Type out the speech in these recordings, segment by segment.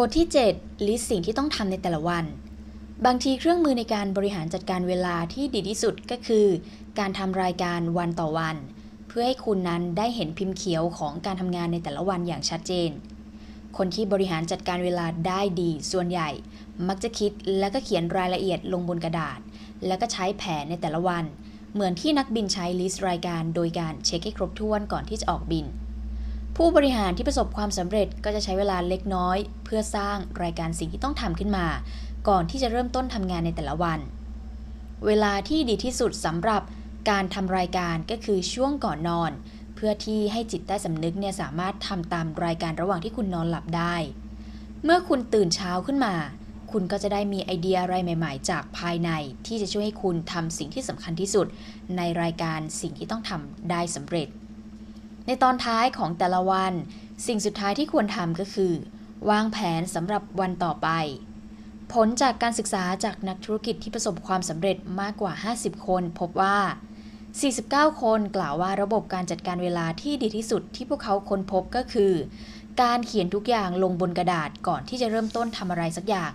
บทที่ 7 ลิสต์สิ่งที่ต้องทำในแต่ละวัน บางทีเครื่องมือในการบริหารจัดการเวลาที่ดีที่สุดก็คือ การทำรายการวันต่อวัน เพื่อให้คุณนั้นได้เห็นพิมพ์เขียวของการทำงานในแต่ละวันอย่างชัดเจน คนที่บริหารจัดการเวลาได้ดีส่วนใหญ่ มักจะคิดแล้วก็เขียนรายละเอียดลงบนกระดาษ แล้วก็ใช้แผนในแต่ละวัน เหมือนที่นักบินใช้ลิสต์รายการ โดยการเช็คให้ครบถ้วนก่อนที่จะออกบิน ผู้บริหารที่ประสบความสำเร็จก็จะใช้เวลาเล็กน้อย เพื่อสร้างรายการสิ่งที่ต้องทำขึ้นมา ก่อนที่จะเริ่มต้นทำงานในแต่ละวัน เวลาที่ดีที่สุดสำหรับการทำรายการก็คือช่วงก่อนนอน เพื่อที่ให้จิตใต้สำนึกเนี่ยสามารถทำตามรายการระหว่างที่คุณนอนหลับได้ เมื่อคุณตื่นเช้าขึ้นมา คุณก็จะได้มีไอเดียอะไรใหม่ ๆ จากภายในที่จะช่วยให้คุณทำสิ่งที่สำคัญที่สุด ในรายการสิ่งที่ต้องทำได้สำเร็จ ในตอนท้ายของแต่ละวัน สิ่งสุดท้ายที่ควรทำก็คือ วางแผนสำหรับวันต่อไป ผลจากการศึกษาจากนักธุรกิจที่ประสบความสำเร็จมากกว่า 50 คน พบว่า 49 คนกล่าวว่าระบบการจัดการเวลาที่ดีที่สุดที่พวกเขาค้นพบก็คือ การเขียนทุกอย่างลงบนกระดาษก่อนที่จะเริ่มต้นทำอะไรสักอย่าง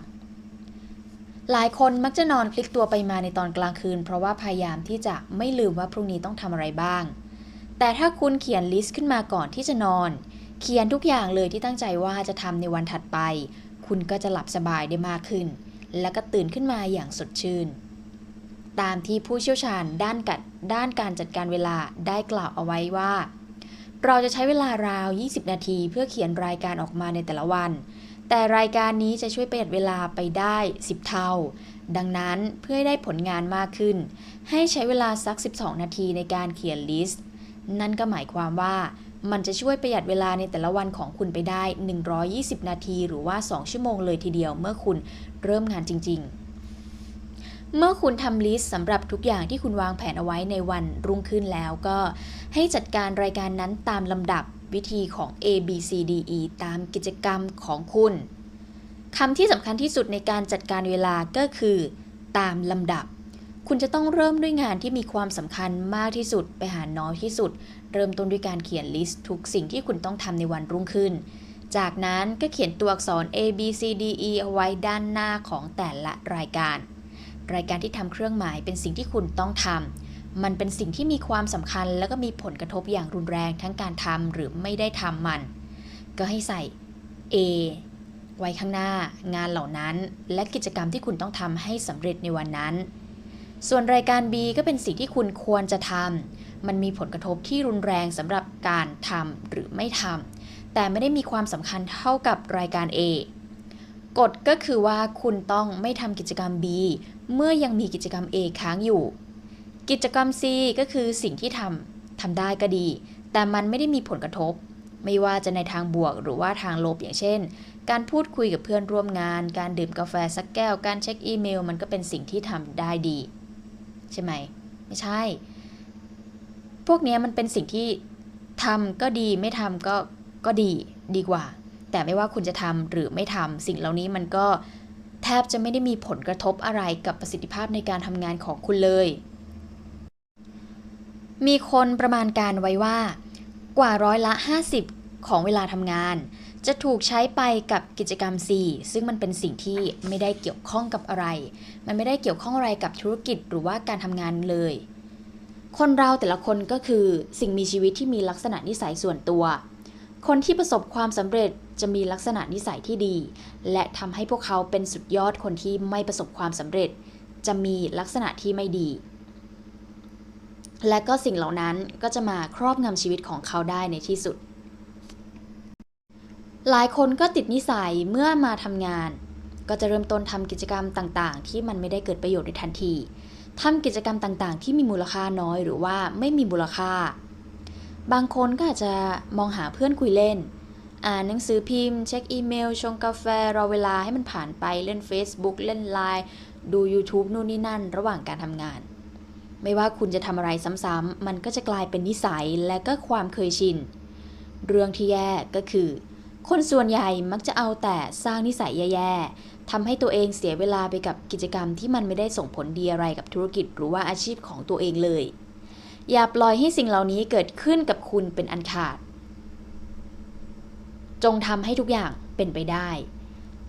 หลายคนมักจะนอนพลิกตัวไปมาในตอนกลางคืน เพราะว่าพยายามที่จะไม่ลืมว่าพรุ่งนี้ต้องทำอะไรบ้าง แต่ถ้าคุณเขียนลิสต์ขึ้นมาก่อนที่จะนอน เขียนทุกอย่างเลยที่ตั้งใจว่าจะทำในวันถัดไป คุณก็จะหลับสบายได้มากขึ้น และก็ตื่นขึ้นมาอย่างสดชื่น ตามที่ผู้เชี่ยวชาญด้านกัดด้านการจัดการเวลาได้กล่าวเอาไว้ว่า เราจะใช้เวลาราว 20 นาทีเพื่อเขียนรายการออกมาในแต่ละวัน แต่รายการนี้จะช่วยประหยัดเวลาไปได้ 10 เท่าดังนั้นเพื่อให้ได้ผลงานมากขึ้น ให้ใช้เวลาสัก 12 นาทีในการเขียนลิสต์ นั่นก็หมายความว่ามันจะช่วยประหยัดเวลาในแต่ละวันของคุณไปได้ 120 นาทีหรือว่า 2 ชั่วโมงเลยทีเดียวเมื่อคุณเริ่มงานจริง ๆ เมื่อคุณทำลิสต์สำหรับทุกอย่างที่คุณวางแผนเอาไว้ในวันรุ่งขึ้นแล้วก็ให้จัดการรายการนั้นตามลำดับวิธีของ A B C D E ตามกิจกรรมของคุณคำที่สำคัญที่สุดในการจัดการเวลาก็คือ ตามลำดับ คุณจะต้องเริ่มด้วยงานที่มีความสำคัญมากที่สุด ไปหาน้อยที่สุด เริ่มต้นด้วยการเขียนลิสต์ทุกสิ่งที่คุณต้องทำในวันรุ่งขึ้น จากนั้นก็เขียนตัวอักษร A B C D E เอาไว้ด้านหน้าของแต่ละรายการ รายการที่ทำเครื่องหมายเป็นสิ่งที่คุณต้องทำมันเป็นสิ่งที่มีความสำคัญ แล้วก็มีผลกระทบอย่างรุนแรงทั้งการทำหรือไม่ได้ทำมัน ก็ให้ใส่ A ไว้ข้างหน้า งานเหล่านั้น และกิจกรรมที่คุณต้องทำให้สำเร็จในวันนั้น ส่วนรายการ B ก็เป็นสิ่งที่คุณควรจะทำ มันมีผลกระทบที่รุนแรงสำหรับการทำหรือไม่ทำ แต่ไม่ได้มีความสำคัญเท่ากับรายการ A กฎก็คือว่าคุณต้องไม่ทำกิจกรรม B เมื่อยังมีกิจกรรม A ค้างอยู่ กิจกรรม C ก็คือสิ่งที่ทำทำได้ก็ดี แต่มันไม่ได้มีผลกระทบ ไม่ว่าจะในทางบวกหรือว่าทางลบอย่างเช่น การพูดคุยกับเพื่อนร่วมงาน การดื่มกาแฟสักแก้ว การเช็คอีเมล มันก็เป็นสิ่งที่ทำได้ดี ใช่ไหม ไม่ใช่ พวกนี้มันเป็นสิ่งที่ทำก็ดีไม่ทำก็ก็ดีดีกว่า แต่ไม่ว่าคุณจะทำหรือไม่ทำสิ่งเหล่านี้มันก็แทบจะไม่ได้มีผลกระทบอะไรกับประสิทธิภาพในการทำงานของคุณเลย มีคนประมาณการไว้ว่า กว่าร้อยละ 50 ของเวลาทำงาน จะถูกใช้ไปกับกิจกรรม C ซึ่งมันเป็นสิ่งที่ไม่ได้เกี่ยวข้องกับอะไร มันไม่ได้เกี่ยวข้องอะไรกับธุรกิจหรือว่าการทำงานเลย คนเราแต่ละคนก็คือสิ่งมีชีวิตที่มีลักษณะนิสัยส่วนตัว คนที่ประสบความสำเร็จจะมีลักษณะนิสัยที่ดี และทำให้พวกเขาเป็นสุดยอดคนที่ไม่ประสบความสำเร็จ จะมีลักษณะที่ไม่ดี และก็สิ่งเหล่านั้นก็จะมาครอบงำชีวิตของเขาได้ในที่สุด หลายคนก็ติดนิสัยเมื่อมาทำงาน ก็จะเริ่มต้นทำกิจกรรมต่างๆ ที่มันไม่ได้เกิดประโยชน์ในทันทีทำกิจกรรมต่างๆ ที่มีมูลค่าน้อยหรือว่าไม่มีมูลค่า บางคนก็อาจจะมองหาเพื่อนคุยเล่น อ่านหนังสือพิมพ์ เช็คอีเมล ชงกาแฟ รอเวลาให้มันผ่านไปเล่น Facebook เล่นไลน์ดู YouTube นู่นนี่นั่น ระหว่างการทำงาน ไม่ว่าคุณจะทำอะไรซ้ำๆมันก็จะกลายเป็นนิสัยและก็ความเคยชิน เรื่องที่แย่ก็คือ คนส่วนใหญ่มักจะเอาแต่สร้างนิสัยแย่ๆทำให้ตัวเองเสียเวลาไปกับกิจกรรมที่มันไม่ได้ส่งผลดีอะไรกับธุรกิจหรือว่าอาชีพของตัวเองเลย อย่าปล่อยให้สิ่งเหล่านี้เกิดขึ้นกับคุณเป็นอันขาด จงทำให้ทุกอย่างเป็นไปได้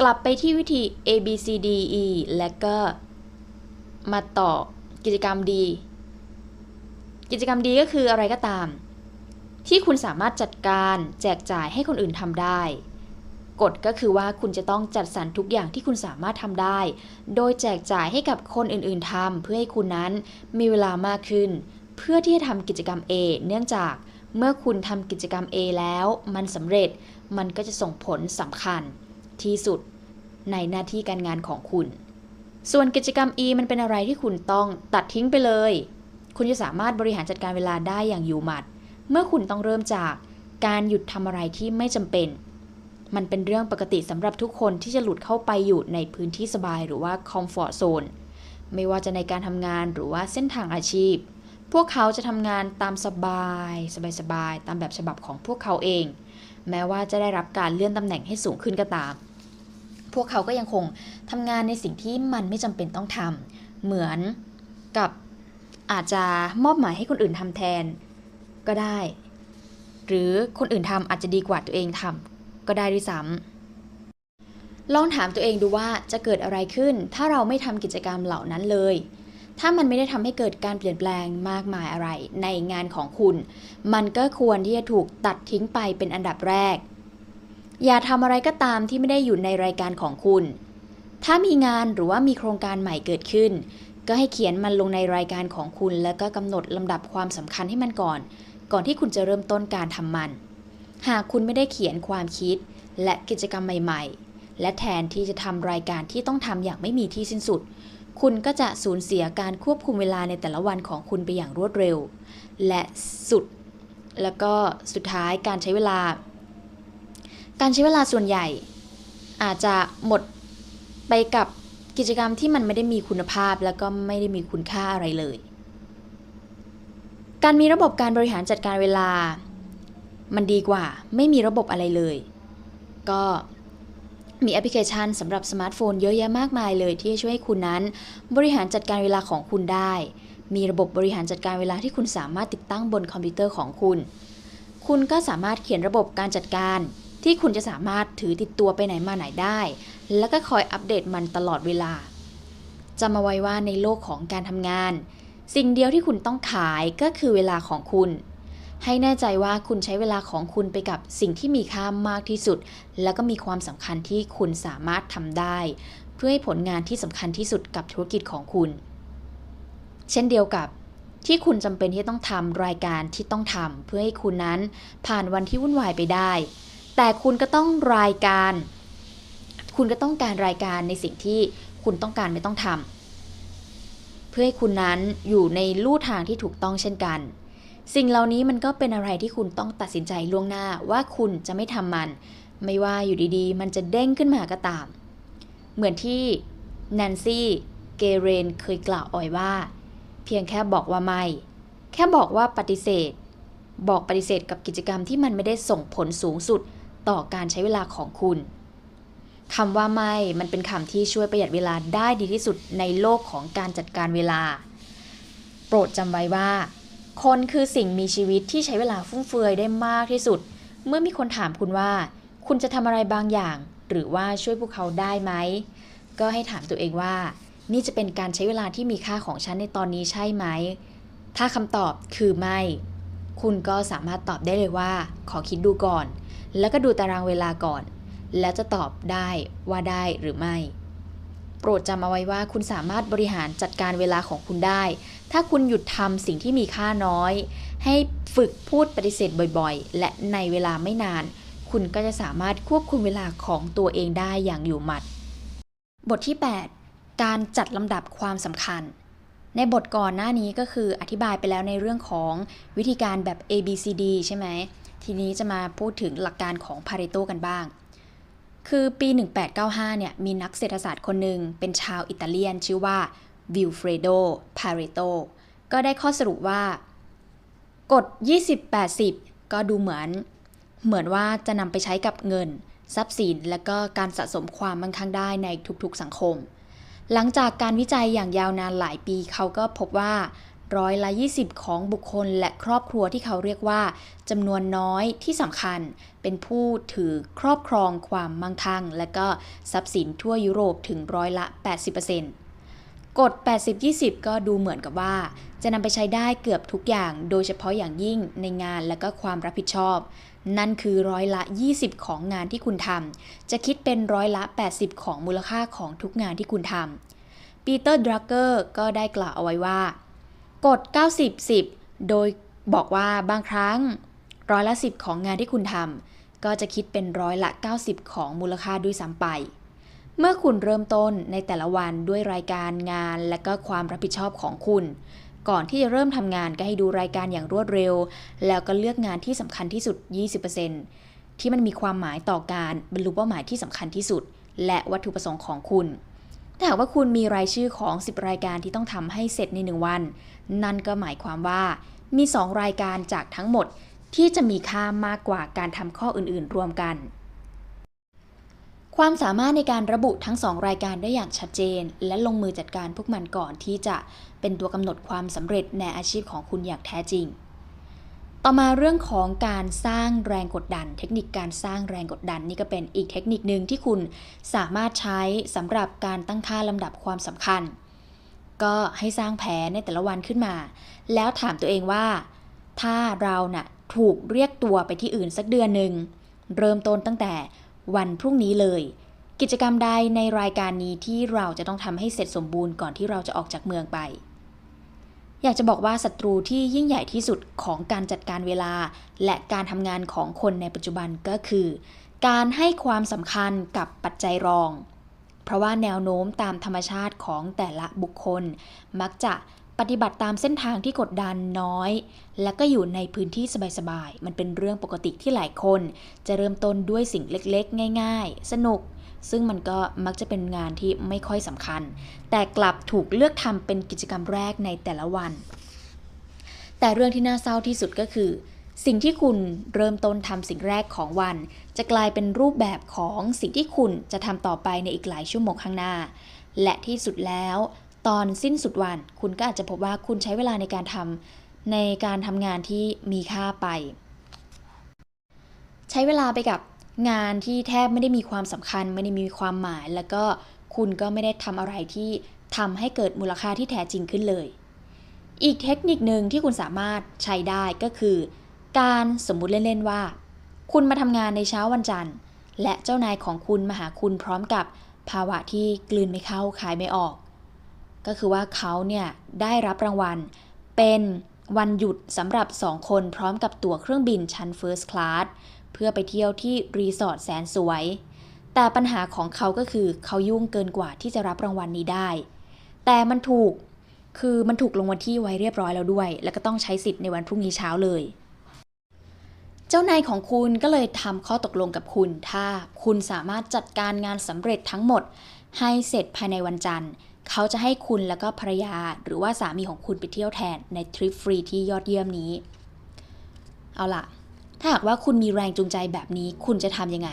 กลับไปที่วิธี A B C D E และก็ มาต่อกิจกรรมดี กิจกรรมดีก็คืออะไรก็ตาม ที่คุณสามารถจัดการแจกจ่ายให้คนอื่นทำได้ กฎก็คือว่าคุณจะต้องจัดสรรทุกอย่างที่คุณสามารถทำได้ โดยแจกจ่ายให้กับคนอื่นๆทำเพื่อให้คุณนั้นมีเวลามากขึ้น เพื่อที่จะทำกิจกรรม A เนื่องจากเมื่อคุณทำกิจกรรม A แล้วมันสำเร็จมันก็จะส่งผลสำคัญที่สุดในหน้าที่การงานของคุณ ส่วนกิจกรรม E มันเป็นอะไรที่คุณต้องตัดทิ้งไปเลย คุณจะสามารถบริหารจัดการเวลาได้อย่างอยู่หมัด เมื่อคุณต้องเริ่มจากการหยุดทำอะไรที่ไม่จำเป็น มันเป็นเรื่องปกติสำหรับทุกคนที่จะหลุดเข้าไปอยู่ในพื้นที่สบายหรือว่าคอมฟอร์ z โซนไม่ว่าจะในการทำงานหรือว่าเส้นทางอาชีพ พวกเขาจะทำงานตามสบาย สบายๆ ตามแบบฉบับของพวกเขาเอง แม้ว่าจะได้รับการเลื่อนตำแหน่งให้สูงขึ้นก็ตาม พวกเขาก็ยังคงทำงานในสิ่งที่มันไม่จำเป็นต้องทำเหมือนกับอาจจะมอบหมายให้คนอื่นทำแทน ก็ได้ หรือคนอื่นทำอาจจะดีกว่าตัวเองทำก็ได้ด้วยซ้ำลองถามตัวเองดูว่าจะเกิดอะไรขึ้น ถ้าเราไม่ทำกิจกรรมเหล่านั้นเลย ถ้ามันไม่ได้ทำให้เกิดการเปลี่ยนแปลงมากมายอะไร ในงานของคุณ มันก็ควรที่จะถูกตัดทิ้งไปเป็นอันดับแรก อย่าทำอะไรก็ตามที่ไม่ได้อยู่ในรายการของคุณ ถ้ามีงานหรือว่ามีโครงการใหม่เกิดขึ้นก็ให้เขียนมันลงในรายการของคุณ แล้วก็กำหนดลำดับความสำคัญให้มันก่อน ก่อนที่คุณจะเริ่มต้นการทำมัน หากคุณไม่ได้เขียนความคิด และกิจกรรมใหม่ ๆ และแทนที่จะทำรายการที่ต้องทำอย่างไม่มีที่สิ้นสุด คุณก็จะสูญเสียการควบคุมเวลาในแต่ละวันของคุณไปอย่างรวดเร็ว และสุด แล้วก็สุดท้ายการใช้เวลา การใช้เวลาส่วนใหญ่ อาจจะหมดไปกับกิจกรรมที่มันไม่ได้มีคุณภาพ แล้วก็ไม่ได้มีคุณค่าอะไรเลย การมีระบบการบริหารจัดการเวลา มันดีกว่าไม่มีระบบอะไรเลย ก็มีแอปพลิเคชันสำหรับสมาร์ทโฟนเยอะแยะมากมายเลย ที่จะช่วยให้คุณนั้น บริหารจัดการเวลาของคุณได้ มีระบบบริหารจัดการเวลาที่คุณสามารถติดตั้งบนคอมพิวเตอร์ของคุณ คุณก็สามารถเขียนระบบการจัดการที่คุณจะสามารถถือติดตัวไปไหนมาไหนได้ แล้วก็คอยอัปเดตมันตลอดเวลาจำเอาไว้ว่าในโลกของการทำงาน สิ่งเดียวที่คุณต้องขายก็คือเวลาของคุณ ให้แน่ใจว่าคุณใช้เวลาของคุณไปกับสิ่งที่มีค่ามากที่สุด แล้วก็มีความสำคัญที่คุณสามารถทำได้ เพื่อให้ผลงานที่สำคัญที่สุดกับธุรกิจของคุณ เช่นเดียวกับที่คุณจำเป็นที่ต้องทำรายการที่ต้องทำเพื่อให้คุณนั้นผ่านวันที่วุ่นวายไปได้ แต่คุณก็ต้องรายการ คุณก็ต้องการรายการในสิ่งที่คุณต้องการไม่ต้องทำ พื่อให้คุณนั้นอยู่ในลู่ทางที่ถูกต้องเช่นกัน สิ่งเหล่านี้มันก็เป็นอะไรที่คุณต้องตัดสินใจล่วงหน้าว่าคุณจะไม่ทำมัน ไม่ว่าอยู่ดีๆ มันจะเด้งขึ้นมาก็ตาม เหมือนที่แนนซี่เกเรนเคยกล่าวอาไว้ว่า เพียงแค่บอกว่าไม่ แค่บอกว่าปฏิเสธ บอกปฏิเสธกับกิจกรรมที่มันไม่ได้ส่งผลสูงสุดต่อการใช้เวลาของคุณ คำว่าไม่มันเป็นคำที่ช่วยประหยัดเวลาได้ดีที่สุดในโลกของการจัดการเวลา โปรดจำไว้ว่า คนคือสิ่งมีชีวิตที่ใช้เวลาฟุ่มเฟือยได้มากที่สุด เมื่อมีคนถามคุณว่า คุณจะทำอะไรบางอย่าง หรือว่าช่วยพวกเขาได้ไหม ก็ให้ถามตัวเองว่า นี่จะเป็นการใช้เวลาที่มีค่าของฉันในตอนนี้ใช่ไหม ถ้าคำตอบคือไม่ คุณก็สามารถตอบได้เลยว่า ขอคิดดูก่อน แล้วก็ดูตารางเวลาก่อน แล้วจะตอบได้ว่าได้หรือไม่ โปรดจำเอาไว้ว่าคุณสามารถบริหารจัดการเวลาของคุณได้ ถ้าคุณหยุดทำสิ่งที่มีค่าน้อย ให้ฝึกพูดปฏิเสธบ่อยๆ และในเวลาไม่นาน คุณก็จะสามารถควบคุมเวลาของตัวเองได้อย่างอยู่หมัด บทที่ 8 การจัดลำดับความสำคัญในบทก่อนหน้านี้ก็คืออธิบายไปแล้วในเรื่องของวิธีการแบบ A B C D ใช่ไหม ทีนี้จะมาพูดถึงหลักการของ Pareto กันบ้าง คือปี 1895 เนี่ย มีนักเศรษฐศาสตร์คนหนึ่งเป็นชาวอิตาเลียนชื่อว่าวิลเฟรโด พาเรโต ก็ได้ข้อสรุปว่า กฎ 20-80 ก็ดูเหมือน เหมือนว่าจะนำไปใช้กับเงิน ทรัพย์สิน และก็การสะสมความมั่งคั่งได้ในทุกๆสังคม หลังจากการวิจัยอย่างยาวนานหลายปีเขาก็พบว่า ร้อยละ20 ของบุคคลและครอบครัวที่เขาเรียกว่าจำนวนน้อยที่สำคัญ เป็นผู้ถือครอบครองความมั่งคั่ง และก็ทรัพย์สินทั่วยุโรปถึงร้อยละ 80%กฎ 80-20 ก็ดูเหมือนกับว่า จะนำไปใช้ได้เกือบทุกอย่าง โดยเฉพาะอย่างยิ่งในงานและก็ความรับผิดชอบ นั่นคือร้อยละ 20 ของงานที่คุณทำจะคิดเป็นร้อยละ 80 ของมูลค่าของทุกงานที่คุณทำปีเตอร์ดรักเกอร์ก็ได้กล่าวเอาไว้ว่า กฎ 90-10 โดยบอกว่าบางครั้งร้อยละ 10 ของงานที่คุณทำก็จะคิดเป็นร้อยละ 90 ของมูลค่าด้วยซ้ำไป เมื่อคุณเริ่มต้นในแต่ละวันด้วยรายการงาน และก็ความรับผิดชอบของคุณ ก่อนที่จะเริ่มทำงานก็ให้ดูรายการอย่างรวดเร็ว แล้วก็เลือกงานที่สำคัญที่สุด 20%ที่มันมีความหมายต่อการบรรลุเป้าหมายที่สำคัญที่สุด และวัตถุประสงค์ของคุณ ถ้าหากว่าคุณมีรายชื่อของ 10 รายการที่ต้องทำให้เสร็จใน 1 วัน นั่นก็หมายความว่ามี 2 รายการจากทั้งหมดที่จะมีค่ามากกว่าการทำข้ออื่นๆ รวมกัน ความสามารถในการระบุทั้ง 2 รายการได้อย่างชัดเจน และลงมือจัดการพวกมันก่อนที่จะเป็นตัวกำหนดความสำเร็จในอาชีพของคุณอย่างแท้จริง ต่อมาเรื่องของการสร้างแรงกดดัน เทคนิคการสร้างแรงกดดัน นี่ก็เป็นอีกเทคนิคหนึ่งที่คุณสามารถใช้สำหรับการตั้งค่าลำดับความสำคัญ ก็ให้สร้างแผนในแต่ละวันขึ้นมา แล้วถามตัวเองว่า ถ้าเราน่ะถูกเรียกตัวไปที่อื่นสักเดือนหนึ่งเริ่มต้นตั้งแต่วันพรุ่งนี้เลย กิจกรรมใดในรายการนี้ที่เราจะต้องทำให้เสร็จสมบูรณ์ก่อนที่เราจะออกจากเมืองไป อยากจะบอกว่าศัตรูที่ยิ่งใหญ่ที่สุดของการจัดการเวลา และการทำงานของคนในปัจจุบันก็คือ การให้ความสำคัญกับปัจจัยรอง เพราะว่าแนวโน้มตามธรรมชาติของแต่ละบุคคล มักจะปฏิบัติตามเส้นทางที่กดดันน้อย และก็อยู่ในพื้นที่สบายๆ มันเป็นเรื่องปกติที่หลายคน จะเริ่มต้นด้วยสิ่งเล็กๆ ง่าย ๆ สนุก ซึ่งมันก็มักจะเป็นงานที่ไม่ค่อยสำคัญ แต่กลับถูกเลือกทำเป็นกิจกรรมแรกในแต่ละวัน แต่เรื่องที่น่าเศร้าที่สุดก็คือ สิ่งที่คุณเริ่มต้นทำสิ่งแรกของวัน จะกลายเป็นรูปแบบของสิ่งที่คุณจะทำต่อไปในอีกหลายชั่วโมงข้างหน้า และที่สุดแล้ว ตอนสิ้นสุดวัน คุณก็อาจจะพบว่าคุณใช้เวลาในการทำในการทำงานที่มีค่าไป ใช้เวลาไปกับ งานที่แทบไม่ได้มีความสำคัญ ไม่ได้มีความหมาย แล้วก็คุณก็ไม่ได้ทำอะไรที่ทำให้เกิดมูลค่าที่แท้จริงขึ้นเลย อีกเทคนิคหนึ่งที่คุณสามารถใช้ได้ก็คือ การสมมุติเล่นๆว่า คุณมาทำงานในเช้าวันจันทร์ และเจ้านายของคุณมาหาคุณพร้อมกับภาวะที่กลืนไม่เข้าขายไม่ออก ก็คือว่าเขาเนี่ยได้รับรางวัล เป็นวันหยุดสำหรับ 2 คนพร้อมกับตั๋วเครื่องบินชั้น First Class พื่อไปเที่ยวที่รีสอร์ทแสนสวย แต่ปัญหาของเขาก็คือเขายุ่งเกินกว่าที่จะรับรางวัลนี้ได้ แต่มันถูกคือมันถูกลงวันที่ไว้เรียบร้อยแล้วด้วย แล้วก็ต้องใช้สิทธิ์ในวันพรุ่งนี้เช้าเลย เจ้านายของคุณก็เลยทำข้อตกลงกับคุณ ถ้าคุณสามารถจัดการงานสำเร็จทั้งหมด ให้เสร็จภายในวันจันทร์ เขาจะให้คุณแล้วก็ภรรยา หรือว่าสามีของคุณไปเที่ยวแทนในทริปฟรีที่ยอดเยี่ยมนี้ เอาล่ะ ถ้าหากว่าคุณมีแรงจูงใจแบบนี้คุณจะทำยังไง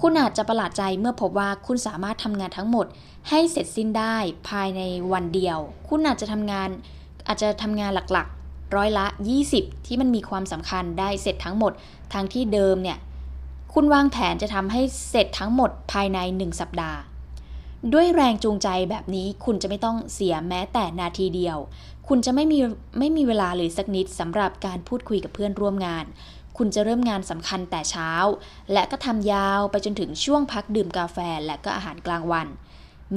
คุณอาจจะประหลาดใจเมื่อพบว่าคุณสามารถทำงานทั้งหมด ให้เสร็จสิ้นได้ภายในวันเดียว คุณอาจจะทำงานอาจจะทำงานหลักๆ ร้อยละ 20 ที่มันมีความสำคัญได้เสร็จทั้งหมดทั้งที่เดิมเนี่ยคุณวางแผนจะทำให้เสร็จทั้งหมดภายใน 1 สัปดาห์ ด้วยแรงจูงใจแบบนี้คุณจะไม่ต้องเสียแม้แต่นาทีเดียว คุณจะไม่มีไม่มีเวลาเลยสักนิดสำหรับการพูดคุยกับเพื่อนร่วมงาน คุณจะเริ่มงานสำคัญแต่เช้า และก็ทำยาวไปจนถึงช่วงพักดื่มกาแฟและก็อาหารกลางวัน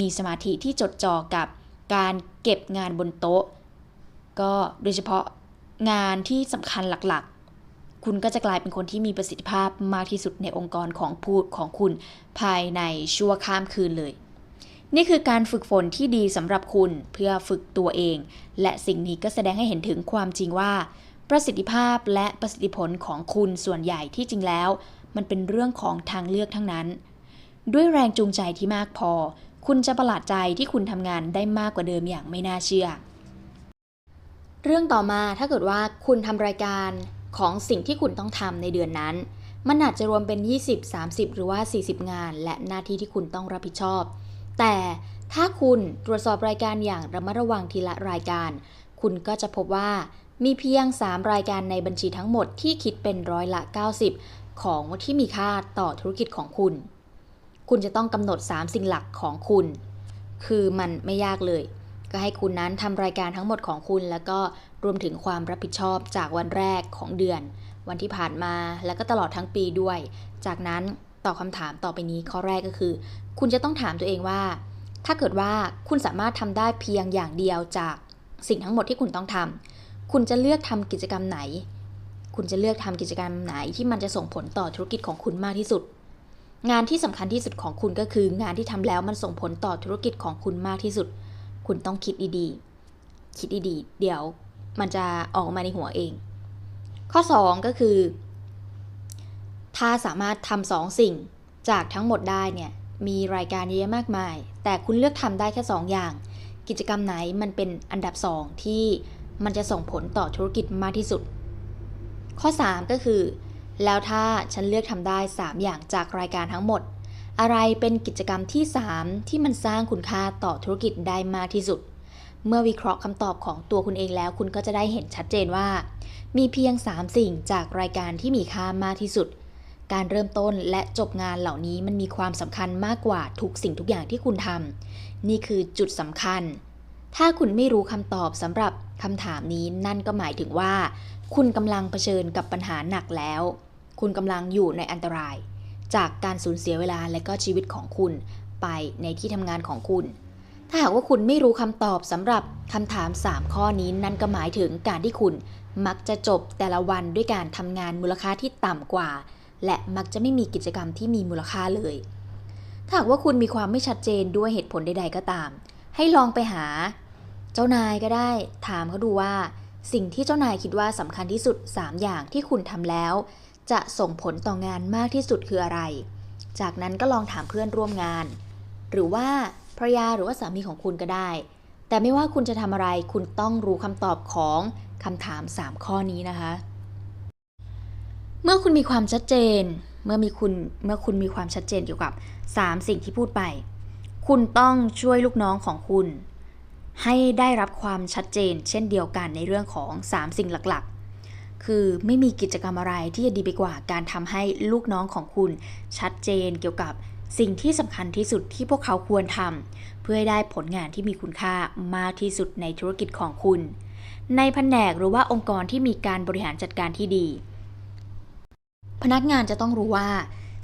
มีสมาธิที่จดจ่อกับการเก็บงานบนโต๊ะ ก็โดยเฉพาะงานที่สำคัญหลักๆ คุณก็จะกลายเป็นคนที่มีประสิทธิภาพมากที่สุดในองค์กรของพูดของคุณภายในชั่วข้ามคืนเลย นี่คือการฝึกฝนที่ดีสำหรับคุณเพื่อฝึกตัวเอง และสิ่งนี้ก็แสดงให้เห็นถึงความจริงว่า ประสิทธิภาพและประสิทธิผลของคุณส่วนใหญ่ที่จริงแล้ว มันเป็นเรื่องของทางเลือกทั้งนั้น ด้วยแรงจูงใจที่มากพอ คุณจะประหลาดใจที่คุณทำงานได้มากกว่าเดิมอย่างไม่น่าเชื่อ เรื่องต่อมาถ้าเกิดว่าคุณทำรายการของสิ่งที่คุณต้องทำในเดือนนั้น มันอาจจะรวมเป็น 20 30 หรือว่า 40 งาน และหน้าที่ที่คุณต้องรับผิดชอบ แต่ถ้าคุณตรวจสอบรายการอย่างระมัดระวังทีละรายการคคุณก็จะพบว่า มีเพียง 3 รายการในบัญชีทั้งหมดที่คิดเป็นร้อยละ 90 ของที่มีค่าต่อธุรกิจของคุณ คุณจะต้องกำหนด 3 สิ่งหลักของคุณ คือมันไม่ยากเลย ก็ให้คุณนั้นทำรายการทั้งหมดของคุณ แล้วก็รวมถึงความรับผิดชอบจากวันแรกของเดือน วันที่ผ่านมาแล้วก็ตลอดทั้งปีด้วย จากนั้นตอบคำถามต่อไปนี้ข้อแรกก็คือ คุณจะต้องถามตัวเองว่า ถ้าเกิดว่าคุณสามารถทำได้เพียงอย่างเดียวจากสิ่งทั้งหมดที่คุณต้องทำ คุณจะเลือกทำกิจกรรมไหน คุณจะเลือกทำกิจกรรมไหนที่มันจะส่งผลต่อธุรกิจของคุณมากที่สุด งานที่สำคัญที่สุดของคุณก็คืองานที่ทำแล้วมันส่งผลต่อธุรกิจของคุณมากที่สุด คุณต้องคิดดีๆ คิดดีๆ เดี๋ยวมันจะออกมาในหัวเอง ข้อ 2 ก็คือ ถ้าสามารถทำสองสิ่งจากทั้งหมดได้เนี่ยมีรายการเยอะมากมาย แต่คุณเลือกทำได้แค่ 2 อย่าง กิจกรรมไหนมันเป็นอันดับ 2 ที่ มันจะส่งผลต่อธุรกิจมากที่สุด ข้อ 3 ก็คือ แล้วถ้าฉันเลือกทำได้ 3 อย่างจากรายการทั้งหมด อะไรเป็นกิจกรรมที่ 3 ที่มันสร้างคุณค่าต่อธุรกิจได้มากที่สุด เมื่อวิเคราะห์คำตอบของตัวคุณเองแล้ว คุณก็จะได้เห็นชัดเจนว่า มีเพียง 3 สิ่งจากรายการที่มีค่ามากที่สุด การเริ่มต้นและจบงานเหล่านี้มันมีความสำคัญมากกว่าทุกสิ่งทุกอย่างที่คุณทำนี่คือจุดสำคัญ ถ้าคุณไม่รู้คำตอบสำหรับคำถามนี้นั่นก็หมายถึงว่า คุณกำลังเผชิญกับปัญหาหนักแล้ว คุณกำลังอยู่ในอันตราย จากการสูญเสียเวลาและก็ชีวิตของคุณไปในที่ทำงานของคุณ ถ้าหากว่าคุณไม่รู้คำตอบสำหรับคำถาม 3 ข้อนี้นั่นก็หมายถึงการที่คุณมักจะจบแต่ละวันด้วยการทำงานมูลค่าที่ต่ำกว่า และมักจะไม่มีกิจกรรมที่มีมูลค่าเลย ถ้าหากว่าคุณมีความไม่ชัดเจนด้วยเหตุผลใด ๆ ก็ตาม ให้ลองไปหา เจ้านายก็ได้ถามเขาดูว่า สิ่งที่เจ้านายคิดว่าสำคัญที่สุด 3 อย่างที่คุณทำแล้ว จะส่งผลต่องานมากที่สุดคืออะไร จากนั้นก็ลองถามเพื่อนร่วมงาน หรือว่าภรรยาหรือว่าสามีของคุณก็ได้ แต่ไม่ว่าคุณจะทำอะไรคุณต้องรู้คำตอบของคำถาม 3 ข้อนี้นะคะ เมื่อคุณมีความชัดเจน เมื่อมีคุณเมื่อคุณมีความชัดเจนเกี่ยวกับ 3 สิ่งที่พูดไป คุณต้องช่วยลูกน้องของคุณ ให้ได้รับความชัดเจน เช่นเดียวกันในเรื่องของ 3 สิ่งหลักๆ คือไม่มีกิจกรรมอะไรที่จะดีไปกว่าการทำให้ลูกน้องของคุณชัดเจนเกี่ยวกับสิ่งที่สำคัญที่สุดที่พวกเขาควรทำเพื่อให้ได้ผลงานที่มีคุณค่ามากที่สุดในธุรกิจของคุณ ในแผนกหรือว่าองค์กรที่มีการบริหารจัดการที่ดี พนักงานจะต้องรู้ว่า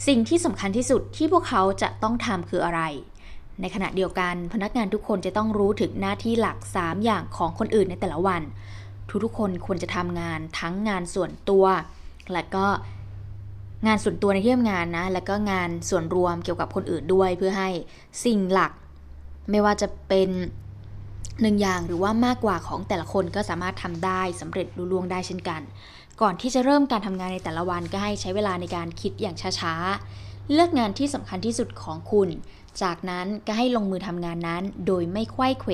สิ่งที่สำคัญที่สุดที่พวกเขาจะต้องทำคืออะไร ในขณะเดียวกันพนักงานทุกคนจะต้องรู้ถึงหน้าที่หลัก 3 อย่างของคนอื่นในแต่ละวัน ทุกๆคนควรจะทำงานทั้งงานส่วนตัว และก็งานส่วนตัวในที่ทำงานนะ แล้วก็งานส่วนรวมเกี่ยวกับคนอื่นด้วยเพื่อให้สิ่งหลัก ไม่ว่าจะเป็นหนึ่งอย่างหรือว่ามากกว่าของแต่ละคนก็สามารถทำได้สำเร็จลุล่วงได้เช่นกัน ก่อนที่จะเริ่มการทำงานในแต่ละวันก็ให้ใช้เวลาในการคิดอย่างช้าๆ เลือกงานที่สำคัญที่สุดของคุณ จากนั้นก็ให้ลงมือทำงานนั้นโดยไม่ไขว้เขว